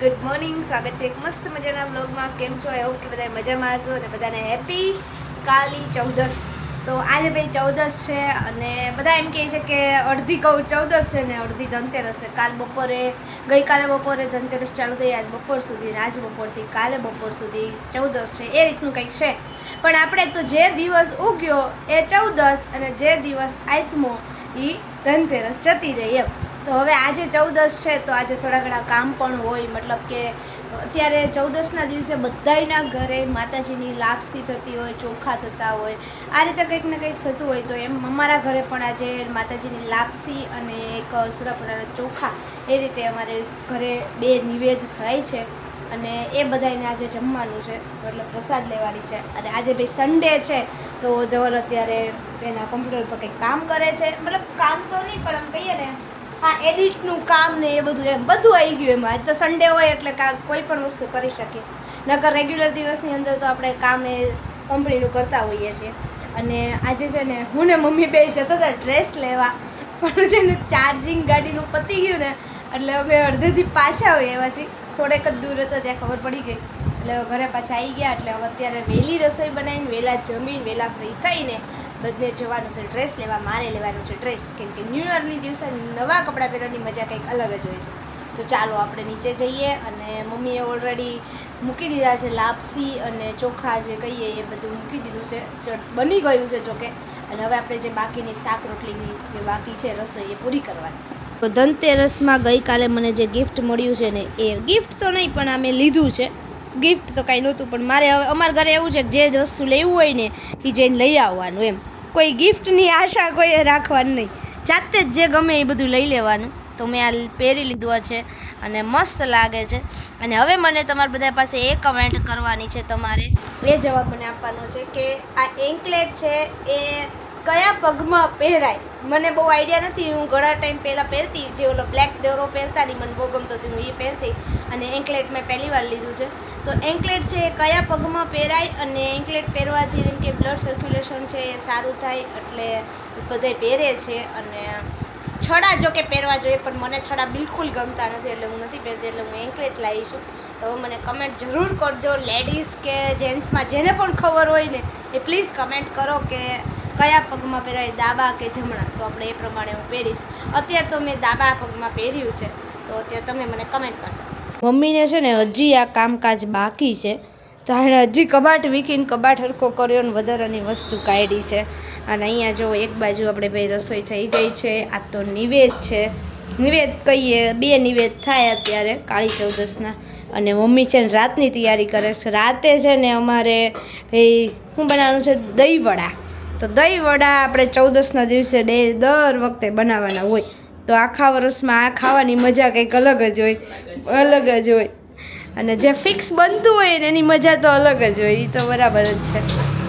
Good morning સ્વાગત છે એક મસ્ત મજાના બ્લોગમાં કેમ છો? આઈ હોપ કે બધા મજામાં હશો અને બધાને હેપી કાલી ચૌદસ. તો આજે ભાઈ ચૌદસ છે અને બધા એમ કહે છે કે અડધી કહું, ચૌદસ છે ને અડધી ધનતેરસ છે. કાલ બપોરે, ગઈકાલે બપોરે ધનતેરસ ચાલુ થઈ, આજ બપોર સુધી આજ બપોરથી કાલે બપોર સુધી ચૌદસ છે. એ રીતનું કંઈક છે. પણ આપણે તો જે દિવસ ઉગ્યો એ ચૌદસ અને જે દિવસ આથમો એ ધનતેરસ જતી રહી એમ. તો હવે આજે ચૌદસ છે, તો આજે થોડા ઘણા કામ પણ હોય. મતલબ કે અત્યારે ચૌદસના દિવસે બધાયના ઘરે માતાજીની લાપસી થતી હોય, ચોખા થતા હોય. આ રીતે કંઈક ને કંઈક થતું હોય તો એમ અમારા ઘરે પણ આજે માતાજીની લાપસી અને એક સુરાપુરાના ચોખા એ રીતે અમારે ઘરે બે નિવેદ થાય છે અને એ બધાને આજે જમવાનું છે, એટલે પ્રસાદ લેવાની છે. અને આજે ભાઈ સન્ડે છે, તો ધવલ અત્યારે એના કમ્પ્યુટર પર કંઈક કામ કરે છે. મતલબ કામ તો નહીં, પણ આમ કહીએ ને હા એડિટનું કામ ને એ બધું એમ, બધું આવી ગયું એમાં. આજ તો સન્ડે હોય એટલે કોઈ પણ વસ્તુ કરી શકીએ નકર રેગ્યુલર દિવસની અંદર તો આપણે કામ એ કંપનીનું કરતા હોઈએ છીએ. અને આજે છે ને હું ને મમ્મી બે જતા હતા ડ્રેસ લેવા. પણ છે ને ચાર્જિંગ ગાડીનું પતી ગયું ને, એટલે અમે અડધેથી પાછા હોય એવા થોડેક જ દૂર હતા ત્યાં ખબર પડી ગઈ. એટલે ઘરે પાછા આવી ગયા, એટલે હવે અત્યારે વહેલી રસોઈ બનાવીને, વહેલા જમીને, વહેલા ફ્રી થઈને બધે જવાનું છે ડ્રેસ લેવા, મારે લેવાનું છે ડ્રેસ કેમ કે ન્યૂ યરની દિવસે નવા કપડાં પહેરવાની મજા કંઈક અલગ જ હોય છે. તો ચાલો આપણે નીચે જઈએ અને મમ્મીએ ઓલરેડી મૂકી દીધા છે લાપસી અને ચોખા જે કહીએ એ બધું મૂકી દીધું છે. બની ગયું છે જોકે. અને હવે આપણે જે બાકીની શાક રોટલીની જે બાકી છે રસોઈ એ પૂરી કરવાની તો ધનતેરસમાં ગઈકાલે મને જે ગિફ્ટ મળ્યું છે ને એ ગિફ્ટ તો નહીં, પણ આ મેં લીધું છે. ગિફ્ટ તો કાંઈ નહોતું, પણ મારે હવે અમારા ઘરે એવું છે કે જે વસ્તુ લેવું હોય ને, એ જઈને લઈ આવવાનું એમ. કોઈ ગિફ્ટની આશા કોઈ રાખવાની નહીં. જાતે જ જે ગમે એ બધું લઈ લેવાનું. તો મેં આ પહેરી લીધું છે અને મસ્ત લાગે છે. અને હવે મને તમારા બધા પાસે એ કમેન્ટ કરવાની છે તમારે. એ જવાબ મને આપવાનો છે કે આ એન્કલેટ છે એ કયા પગમાં પહેરાય? મને બહુ આઈડિયા નથી. હું ઘણા ટાઈમ પહેલાં પહેરતી. જે ઓલો બ્લેક દોરો પહેરતા નહીં મને બહુ ગમતો હતું, હું એ પહેરતી. અને એન્કલેટ મેં પહેલી વાર લીધું છે. તો એન્કલેટ છે એ કયા પગમાં પહેરાય અને એન્કલેટ પહેરવાથી જેમ કે બ્લડ સર્ક્યુલેશન છે એ સારું થાય એટલે બધાય પહેરે છે. અને છડા જો કે પહેરવા જોઈએ, પણ મને છડા બિલકુલ ગમતા નથી એટલે હું નથી પહેરતી એટલે હું એન્કલેટ લાવીશું તો મને કમેન્ટ જરૂર કરજો. લેડીઝ કે જેન્ટ્સમાં જેને પણ ખબર હોય ને, એ પ્લીઝ કમેન્ટ કરો કે કયા પગમાં પહેરાય ડાબા કે જમણા? તો આપણે એ પ્રમાણે હું પહેરીશ. અત્યારે તો મેં ડાબા પગમાં પહેર્યું છે. તો અત્યારે તમે મને કમેન્ટ કરજો. મમ્મીને છે ને હજી આ કામકાજ બાકી છે. તો એણે હજી કબાટ વીકીને કબાટ હરખો કર્યો ને વધારાની વસ્તુ કાઢી છે. અને અહીંયા જો એક બાજુ આપણે ભાઈ રસોઈ થઈ ગઈ છે. આ તો નિવેદ છે. નિવેદ કહીએ, બે નિવેદ થાય અત્યારે, કાળી ચૌદસના. અને મમ્મી છે ને રાતની તૈયારી કરે છે. રાતે છે ને અમારે, ભાઈ, શું બનાવવાનું છે? દહીં વડા તો દહીં વડા આપણે ચૌદસના દિવસે ડે દર વખતે બનાવવાના હોય. તો આખા વર્ષમાં આ ખાવાની મજા કંઈક અલગ જ હોય. અલગ જ હોય. અને જે ફિક્સ બનતું હોય ને એની મજા તો અલગ જ હોય. એ તો બરાબર જ છે.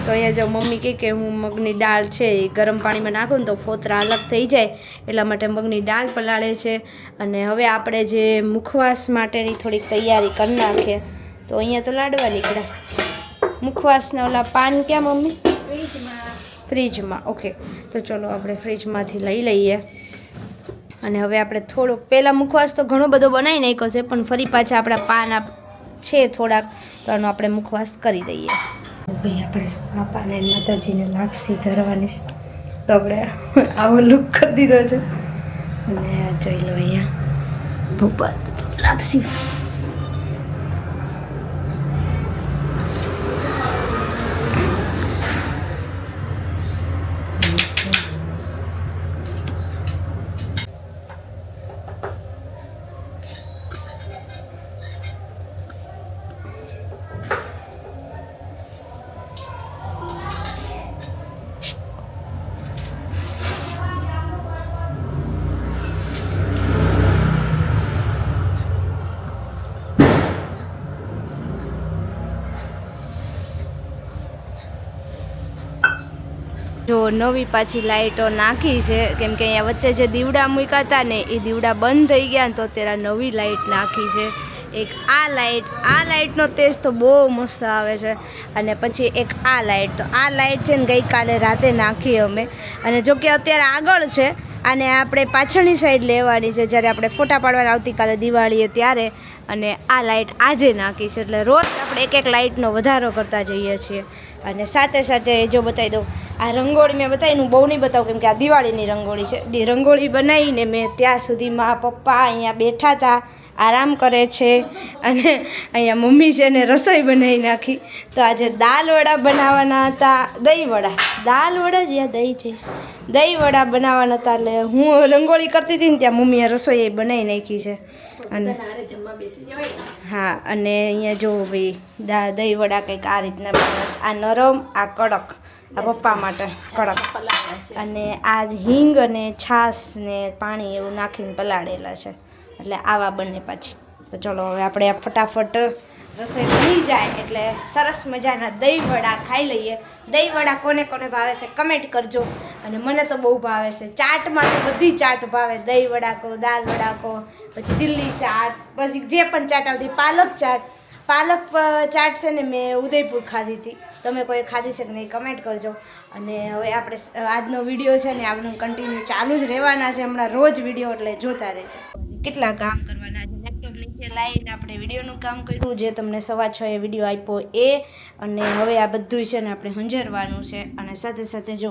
તો અહીંયા જો મમ્મી કહે કે હું મગની દાળ છે એ ગરમ પાણીમાં નાખું ને તો ફોતરા અલગ થઈ જાય. એટલા માટે મગની દાળ પલાળે છે. અને હવે આપણે જે મુખવાસ માટેની થોડીક તૈયારી કરી નાખીએ. તો અહીંયા તો લાડવા નીકળ્યા. મુખવાસના ઓલા પાન ક્યાં, મમ્મી? ફ્રીજમાં. ઓકે તો ચલો આપણે ફ્રીજમાંથી લઈ લઈએ. અને હવે આપણે થોડોક પહેલાં મુખવાસ તો ઘણો બધો બનાવી નાખ્યો છે, પણ ફરી પાછા આપણા પાન છે થોડાક, તો આનો આપણે મુખવાસ કરી દઈએ. ભાઈ, આપણે બાપાને માતાજીને લાપસી ધરવાની તો આપણે આવો લુક કરી દીધો છે. અને આ જોઈ લો અહીંયા ભોપાલ લાપસી. જો નવી પાછી લાઇટો નાખી છે, કેમ કે અહીંયા વચ્ચે જે દીવડા મૂક્યા હતા ને, એ દીવડા બંધ થઈ ગયા તો અત્યારે નવી લાઇટ નાખી છે. એક આ લાઇટ આ લાઇટનો તેજ તો બહુ મસ્ત આવે છે. અને પછી એક આ લાઇટ તો આ લાઇટ છે ને ગઈકાલે રાતે નાખી અમે. અને જો કે અત્યારે આગળ છે અને આપણે પાછળની સાઈડ લેવાની છે, જ્યારે આપણે ફોટા પાડવાના આવતીકાલે દિવાળીએ ત્યારે. અને આ લાઇટ આજે નાખી છે, એટલે રોજ આપણે એક એક લાઇટનો વધારો કરતા જઈએ છીએ. અને સાથે સાથે જો બતાવી દઉં આ રંગોળી મેં બતાવી હું બહુ નહીં બતાવું, કેમ કે આ દિવાળીની રંગોળી છે. રંગોળી બનાવીને મેં ત્યાં સુધીમાં પપ્પા અહીંયા બેઠા હતા. આરામ કરે છે અને અહીંયા મમ્મી છે ને રસોઈ બનાવી નાખી. તો આજે દાલ વડા બનાવવાના હતા. દહીં વડા. દાલ વડા જ યા દહીં જઈશ દહીં વડા બનાવવાના હતા એટલે હું રંગોળી કરતી હતી ને ત્યાં મમ્મીએ રસોઈ એ બનાવી નાખી છે. અને હા અને અહીંયા જો ભાઈ દા દહીં વડા કંઈક આ રીતના બને આ નરમ આ કડક આ પપ્પા માટે કડક. અને આ હિંગ અને છાશ ને પાણી એવું નાખીને પલાળેલા છે. એટલે આવા બંને પાછી. તો ચલો હવે આપણે ફટાફટ રસોઈ બની જાય એટલે સરસ મજાના દહીં વડા ખાઈ લઈએ. દહીં વડા કોને કોને ભાવે છે કમેન્ટ કરજો. અને મને તો બહુ ભાવે છે. ચાટમાં તો બધી ચાટ ભાવે. દહીં વડા કહો દાલ વડા કહો, પછી દિલ્હી ચાટ, પછી જે પણ ચાટ આવતી પાલક ચાટ. પાલક ચાટ છે ને મેં ઉદયપુર ખાધી હતી. તમે કોઈ ખાધી છે કે નહીં કમેન્ટ કરજો. અને હવે આપણે આજનો વીડિયો છે ને આપણું કન્ટિન્યુ ચાલુ જ રહેવાના છે. હમણાં રોજ વીડિયો એટલે જોતા રહેજો. કેટલા કામ કરવાના છે. નીચે લાવીને આપણે વિડીયોનું કામ કર્યું, જે તમને સવા છ એ વીડિયો આપ્યો એ. અને હવે આ બધું છે ને આપણે હંજરવાનું છે. અને સાથે સાથે જો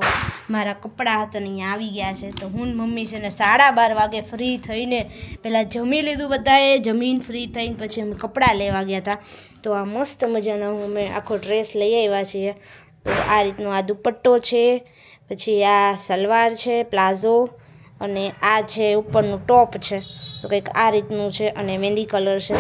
મારા કપડાં હતા ને અહીંયા આવી ગયા છે, તો હું મમ્મી છે ને સાડા બાર વાગે ફ્રી થઈને પહેલાં જમી લીધું બધાએ. જમીન ફ્રી થઈને પછી અમે કપડાં લેવા ગયા હતા તો આ મસ્ત મજાના અમે આખો ડ્રેસ લઈ આવ્યા છીએ. તો આ રીતનો આ દુપટ્ટો છે, પછી આ સલવાર છે, પ્લાઝો, અને આ છે ઉપરનું ટોપ છે. તો કંઈક આ રીતનું છે અને મહેંદી કલર છે.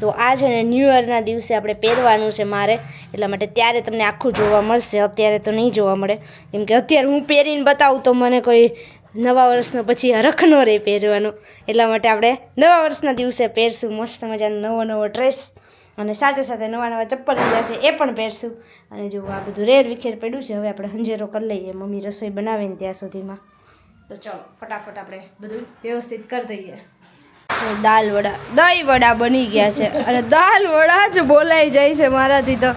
તો આ છે ને ન્યૂ યરના દિવસે આપણે પહેરવાનું છે મારે. એટલા માટે ત્યારે તમને આખું જોવા મળશે. અત્યારે તો નહીં જોવા મળે. કેમ કે અત્યારે હું પહેરીને બતાવું તો મને કોઈ નવા વર્ષનો પછી હરખ ન રહે પહેરવાનો. એટલા માટે આપણે નવા વર્ષના દિવસે પહેરશું. મસ્ત મજાનો નવો નવો ડ્રેસ અને સાથે સાથે નવા નવા ચપ્પલ લીધા છે એ પણ પહેરશું. અને જો આ બધું રેર વિખેર પડ્યું છે, હવે આપણે હંજેરો કરી લઈએ. મમ્મી રસોઈ બનાવીને ત્યાં સુધીમાં. તો ચલો, ફટાફટ આપણે બધું વ્યવસ્થિત કરી દઈએ. દાલ વડા, દહીં વડા બની ગયા છે. અને દાલ વડા જ બોલાઈ જાય છે મારાથી તો.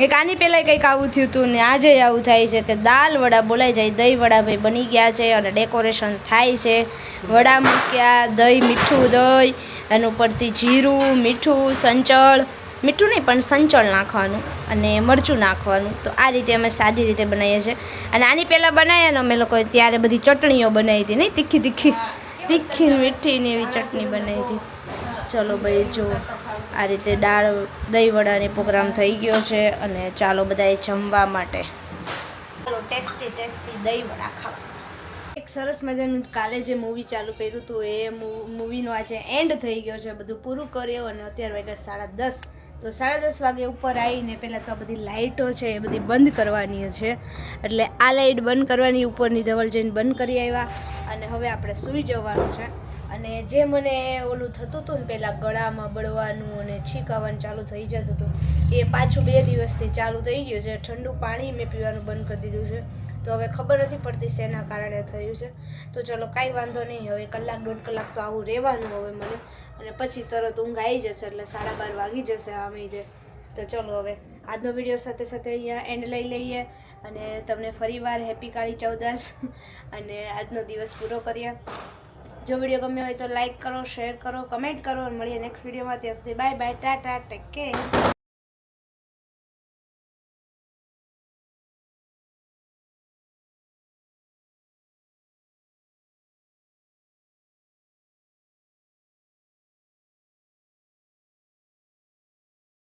એક આની પહેલાં કંઈક આવું થયું હતું ને આજે આવું થાય છે કે દાલ વડા બોલાઈ જાય, દહીં વડા ભાઈ બની ગયા છે અને ડેકોરેશન થાય છે. વડા મૂક્યા, દહીં, મીઠું, દહીં, એનું ઉપરથી જીરું, મીઠું, સંચળ. મીઠું નહીં, પણ સંચળ નાખવાનું અને મરચું નાખવાનું. તો આ રીતે અમે સાદી રીતે બનાવીએ છીએ. અને આની પહેલાં બનાવ્યા ને અમે લોકોએ ત્યારે બધી ચટણીઓ બનાવી હતી નહીં તીખી તીખી. તીખી મીઠીની એવી ચટણી બનાવી હતી. ચલો ભાઈ જો આ રીતે દાળ દહીં વડાની પ્રોગ્રામ થઈ ગયો છે અને ચાલો બધાએ જમવા માટે. ચાલો ટેસ્ટી ટેસ્ટી દહીં વડા ખાવા. એક સરસ મજાનું કાલે જે મૂવી ચાલુ કર્યું હતું એ મૂવીનો આજે એન્ડ થઈ ગયો છે. બધું પૂરું કર્યું અને અત્યારે વાગ્યા સાડા દસ. તો સાડા દસ વાગે ઉપર આવીને પહેલાં તો આ બધી લાઇટો છે એ બધી બંધ કરવાની છે. એટલે આ લાઇટ બંધ કરવાની ઉપરની ધવલ જઈને બંધ કરી આવ્યા. અને હવે આપણે સૂઈ જવાનું છે. અને જે મને ઓલું થતું હતું ને પહેલાં ગળામાં બળવાનું અને છીંકાવાનું ચાલુ થઈ જતું હતું, એ પાછું બે દિવસથી ચાલુ થઈ ગયું છે. ઠંડુ પાણી મેં પીવાનું બંધ કરી દીધું છે. તો હવે ખબર નથી પડતી શેના કારણે થયું છે. તો ચલો કાંઈ વાંધો નહીં, હવે કલાક દોઢ કલાક તો આવું રહેવાનું હવે મને. અને પછી તરત ઊંઘ આવી જશે એટલે સાડા બાર વાગી જશે આમે તો ચલો હવે. આજનો વીડિયો સાથે સાથે અહીંયા એન્ડ લઈ લઈએ અને તમને ફરીવાર હેપી કાળી ચૌદસ અને આજનો દિવસ પૂરો કરીએ. જો વીડિયો ગમ્યો હોય તો લાઈક કરો શેર કરો કમેન્ટ કરો અને મળીએ નેક્સ્ટ વિડીયોમાં ત્યાં સુધી bye bye tata take care